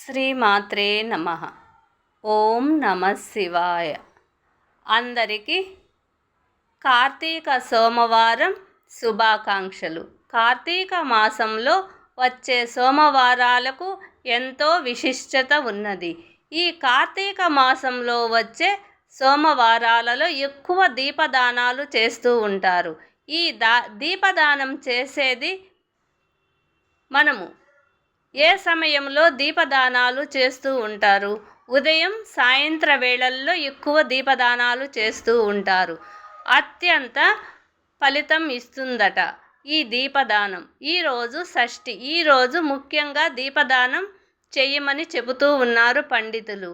శ్రీమాత్రే నమ. ఓం నమ శివాయ. అందరికీ కార్తీక సోమవారం శుభాకాంక్షలు. కార్తీక మాసంలో వచ్చే సోమవారాలకు ఎంతో విశిష్టత ఉన్నది. ఈ కార్తీక మాసంలో వచ్చే సోమవారాలలో ఎక్కువ దీపదానాలు చేస్తూ ఉంటారు. ఈ దా దీపదానం చేసేది మనము. ఏ సమయంలో దీపదానాలు చేస్తూ ఉంటారు? ఉదయం సాయంత్ర వేళల్లో ఎక్కువ దీపదానాలు చేస్తూ ఉంటారు. అత్యంత ఫలితం ఇస్తుందట ఈ దీపదానం. ఈరోజు షష్ఠి. ఈరోజు ముఖ్యంగా దీపదానం చేయమని చెబుతూ ఉన్నారు పండితులు.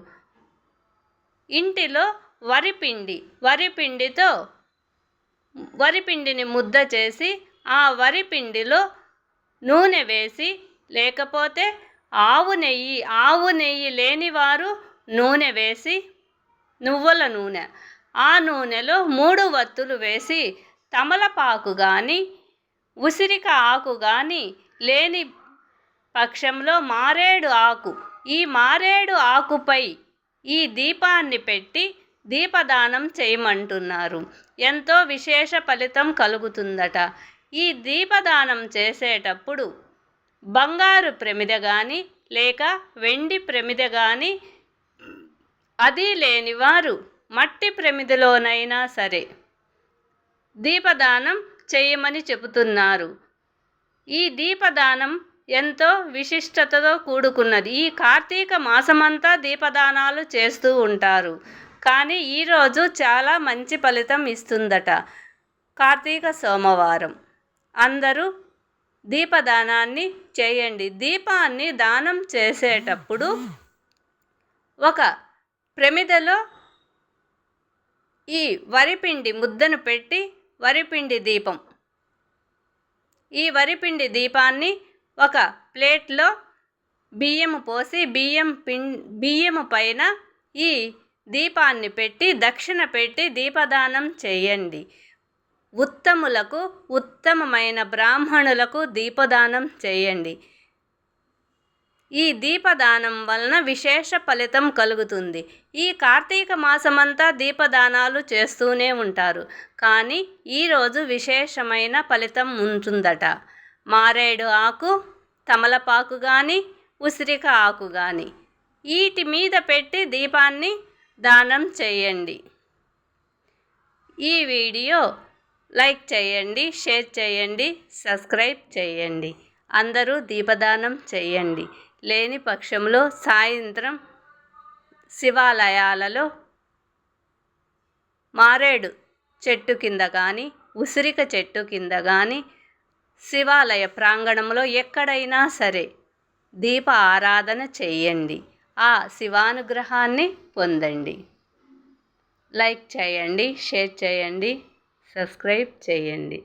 ఇంటిలో వరిపిండి. వరిపిండితో వరిపిండిని ముద్ద చేసి ఆ వరిపిండిలో నూనె వేసి లేకపోతే ఆవు నెయ్యి ఆవు నెయ్యి లేనివారు నూనె వేసి నువ్వుల నూనె. ఆ నూనెలో మూడు వత్తులు వేసి తమలపాకు కానీ ఉసిరిక ఆకు కానీ లేని పక్షంలో మారేడు ఆకు. ఈ మారేడు ఆకుపై ఈ దీపాన్ని పెట్టి దీపదానం చేయమంటున్నారు. ఎంతో విశేష ఫలితం కలుగుతుందట. ఈ దీపదానం చేసేటప్పుడు బంగారు ప్రమిద కానీ లేక వెండి ప్రమిద కానీ అది లేనివారు మట్టి ప్రమిదలోనైనా సరే దీపదానం చేయమని చెబుతున్నారు. ఈ దీపదానం ఎంతో విశిష్టతతో కూడుకున్నది. ఈ కార్తీక మాసమంతా దీపదానాలు చేస్తూ ఉంటారు. కానీ ఈరోజు చాలా మంచి ఫలితం ఇస్తుందట కార్తీక సోమవారం. అందరూ దీపదానాన్ని చేయండి. దీపాన్ని దానం చేసేటప్పుడు ఒక ప్రమిదలో ఈ వరిపిండి ముద్దను పెట్టి వరిపిండి దీపం. ఈ వరిపిండి దీపాన్ని ఒక ప్లేట్లో బియ్యము పోసి బియ్యం పిం బియ్యము పైన ఈ దీపాన్ని పెట్టి దక్షిణ పెట్టి దీపదానం చేయండి. ఉత్తములకు ఉత్తమమైన బ్రాహ్మణులకు దీపదానం చేయండి. ఈ దీపదానం వలన విశేష ఫలితం కలుగుతుంది. ఈ కార్తీక మాసమంతా దీపదానాలు చేస్తూనే ఉంటారు. కానీ ఈరోజు విశేషమైన ఫలితం ఉంటుందట. మారేడు ఆకు తమలపాకు కానీ ఉసిరిక ఆకు కానీ వీటి మీద పెట్టి దీపాన్ని దానం చేయండి. ఈ వీడియో లైక్ చేయండి షేర్ చేయండి సబ్స్క్రైబ్ చేయండి. అందరూ దీపదానం చేయండి. లేని పక్షంలో సాయంత్రం శివాలయాలలో మారేడు చెట్టు కింద కానీ ఉసిరిక చెట్టు కింద కానీ శివాలయ ప్రాంగణంలో ఎక్కడైనా సరే దీప ఆరాధన చేయండి. ఆ శివానుగ్రహాన్ని పొందండి. లైక్ చేయండి షేర్ చేయండి. సబ్స్క్రైబ్ చేయండి.